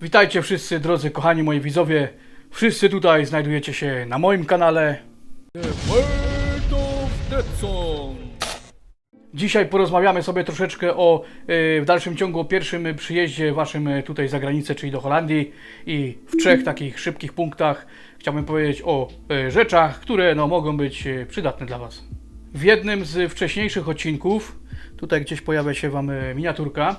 Witajcie wszyscy, drodzy kochani moi widzowie. Wszyscy tutaj znajdujecie się na moim kanale. Dzisiaj porozmawiamy sobie troszeczkę o y, w dalszym ciągu o pierwszym przyjeździe waszym tutaj za granicę, czyli do Holandii i w trzech takich szybkich punktach chciałbym powiedzieć o y, rzeczach, które no, mogą być y, przydatne dla was. W jednym z wcześniejszych odcinków, tutaj gdzieś pojawia się wam miniaturka,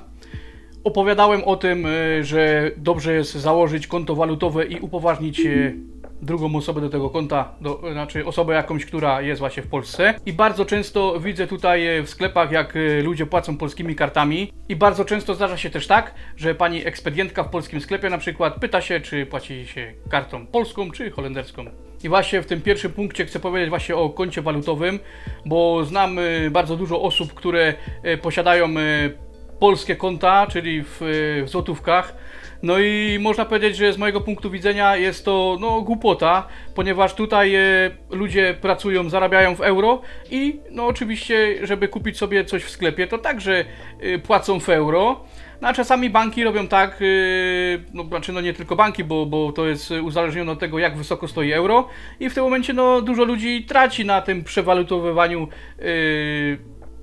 opowiadałem o tym, y, że dobrze jest założyć konto walutowe i upoważnić y, drugą osobę do tego konta, do, znaczy osobę jakąś, która jest właśnie w Polsce. I bardzo często widzę tutaj y, w sklepach, jak ludzie płacą polskimi kartami. I bardzo często zdarza się też tak, że pani ekspedientka w polskim sklepie na przykład pyta się, czy płaci się kartą polską, czy holenderską. I właśnie w tym pierwszym punkcie chcę powiedzieć właśnie o koncie walutowym, bo znam bardzo dużo osób, które posiadają polskie konta, czyli w, w złotówkach. No i można powiedzieć, że z mojego punktu widzenia jest to no, głupota, ponieważ tutaj e, ludzie pracują, zarabiają w euro i no oczywiście, żeby kupić sobie coś w sklepie, to także e, płacą w euro. No a czasami banki robią tak, e, no znaczy no nie tylko banki, bo, bo to jest uzależnione od tego, jak wysoko stoi euro i w tym momencie no dużo ludzi traci na tym przewalutowywaniu e,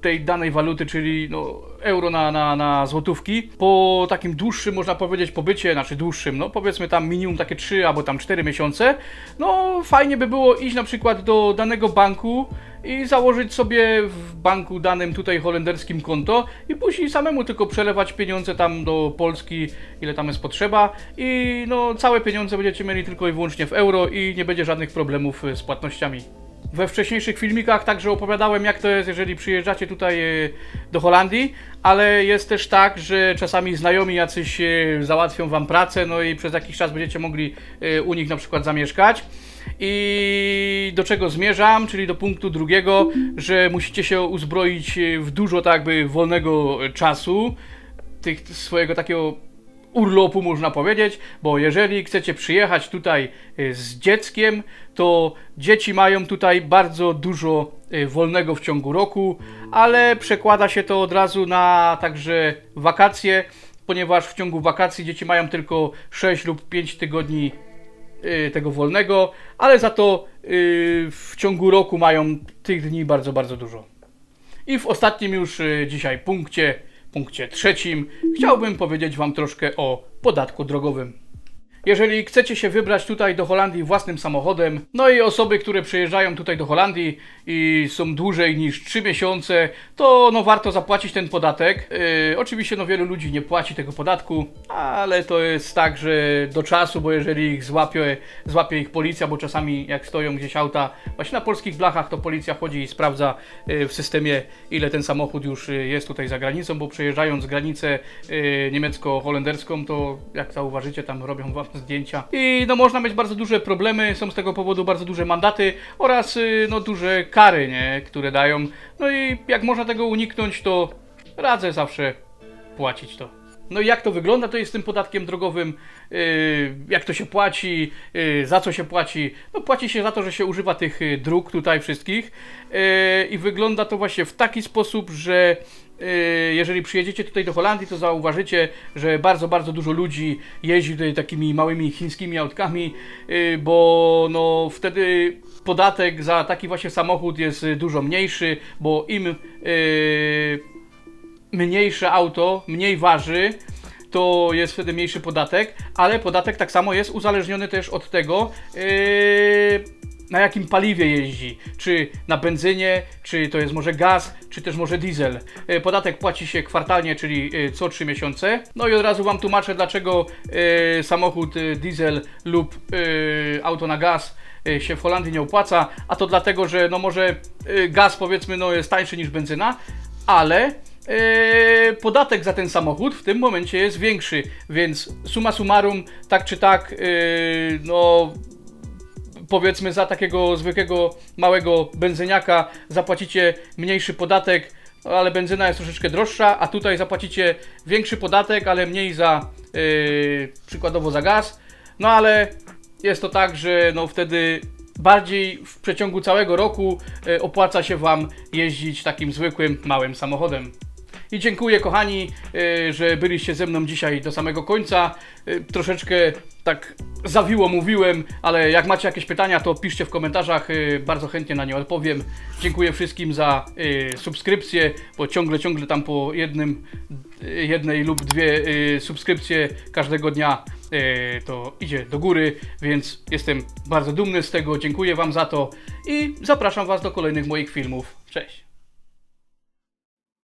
tej danej waluty, czyli no, euro na, na, na złotówki. Po takim dłuższym, można powiedzieć, pobycie, znaczy dłuższym, no powiedzmy tam minimum takie 3 albo tam 4 miesiące, no fajnie by było iść na przykład do danego banku i założyć sobie w banku danym tutaj holenderskim konto i później samemu tylko przelewać pieniądze tam do Polski, ile tam jest potrzeba i no całe pieniądze będziecie mieli tylko i wyłącznie w euro i nie będzie żadnych problemów z płatnościami. We wcześniejszych filmikach także opowiadałem, jak to jest, jeżeli przyjeżdżacie tutaj e, do Holandii, ale jest też tak, że czasami znajomi jacyś e, załatwią wam pracę, no i przez jakiś czas będziecie mogli e, u nich na przykład zamieszkać. I do czego zmierzam, czyli do punktu drugiego, że musicie się uzbroić w dużo tak jakby wolnego czasu, tych swojego takiego urlopu, można powiedzieć, bo jeżeli chcecie przyjechać tutaj y, z dzieckiem, to dzieci mają tutaj bardzo dużo y, wolnego w ciągu roku, ale przekłada się to od razu na także wakacje, ponieważ w ciągu wakacji dzieci mają tylko 6 lub 5 tygodni y, tego wolnego, ale za to w ciągu roku mają tych dni bardzo, bardzo dużo. I w ostatnim już dzisiaj punkcie, punkcie trzecim, chciałbym powiedzieć Wam troszkę o podatku drogowym. Jeżeli chcecie się wybrać tutaj do Holandii własnym samochodem, no i osoby, które przyjeżdżają tutaj do Holandii i są dłużej niż 3 miesiące, to no warto zapłacić ten podatek. Yy, oczywiście no wielu ludzi nie płaci tego podatku, ale to jest tak, że do czasu, bo jeżeli ich złapie, złapie ich policja, bo czasami jak stoją gdzieś auta właśnie na polskich blachach, to policja chodzi i sprawdza yy, w systemie ile ten samochód już yy, jest tutaj za granicą, bo przejeżdżając granicę yy, niemiecko-holenderską, to jak zauważycie, tam robią wam zdjęcia. I no można mieć bardzo duże problemy, są z tego powodu bardzo duże mandaty oraz yy, no duże kary, nie, które dają. No i jak można tego uniknąć, to radzę zawsze płacić to. No i jak to wygląda, to jest tym podatkiem drogowym, yy, jak to się płaci, yy, za co się płaci. No płaci się za to, że się używa tych yy, dróg tutaj wszystkich yy, i wygląda to właśnie w taki sposób, że jeżeli przyjedziecie tutaj do Holandii, to zauważycie, że bardzo, bardzo dużo ludzi jeździ tutaj takimi małymi chińskimi autkami, yy, bo no wtedy podatek za taki właśnie samochód jest dużo mniejszy, bo im yy, mniejsze auto, mniej waży, to jest wtedy mniejszy podatek, ale podatek tak samo jest uzależniony też od tego, na jakim paliwie jeździ. Czy na benzynie, czy to jest może gaz, czy też może diesel. Yy, Podatek płaci się kwartalnie, czyli yy, co 3 miesiące. No i od razu Wam tłumaczę, dlaczego yy, samochód diesel lub auto na gaz się w Holandii nie opłaca, a to dlatego, że no może gaz powiedzmy no jest tańszy niż benzyna, ale podatek za ten samochód w tym momencie jest większy, więc summa summarum, tak czy tak, no powiedzmy za takiego zwykłego małego benzyniaka zapłacicie mniejszy podatek, ale benzyna jest troszeczkę droższa, a tutaj zapłacicie większy podatek, ale mniej za yy, przykładowo za gaz. No ale jest to tak, że no wtedy bardziej w przeciągu całego roku e, opłaca się Wam jeździć takim zwykłym, małym samochodem. I dziękuję kochani, y, że byliście ze mną dzisiaj do samego końca. Y, Troszeczkę tak zawiło mówiłem, ale jak macie jakieś pytania, to piszcie w komentarzach, y, bardzo chętnie na nie odpowiem. Dziękuję wszystkim za y, subskrypcję, bo ciągle, ciągle tam po jednym, y, jednej lub dwie subskrypcje każdego dnia to idzie do góry, więc jestem bardzo dumny z tego, dziękuję Wam za to i zapraszam Was do kolejnych moich filmów. Cześć!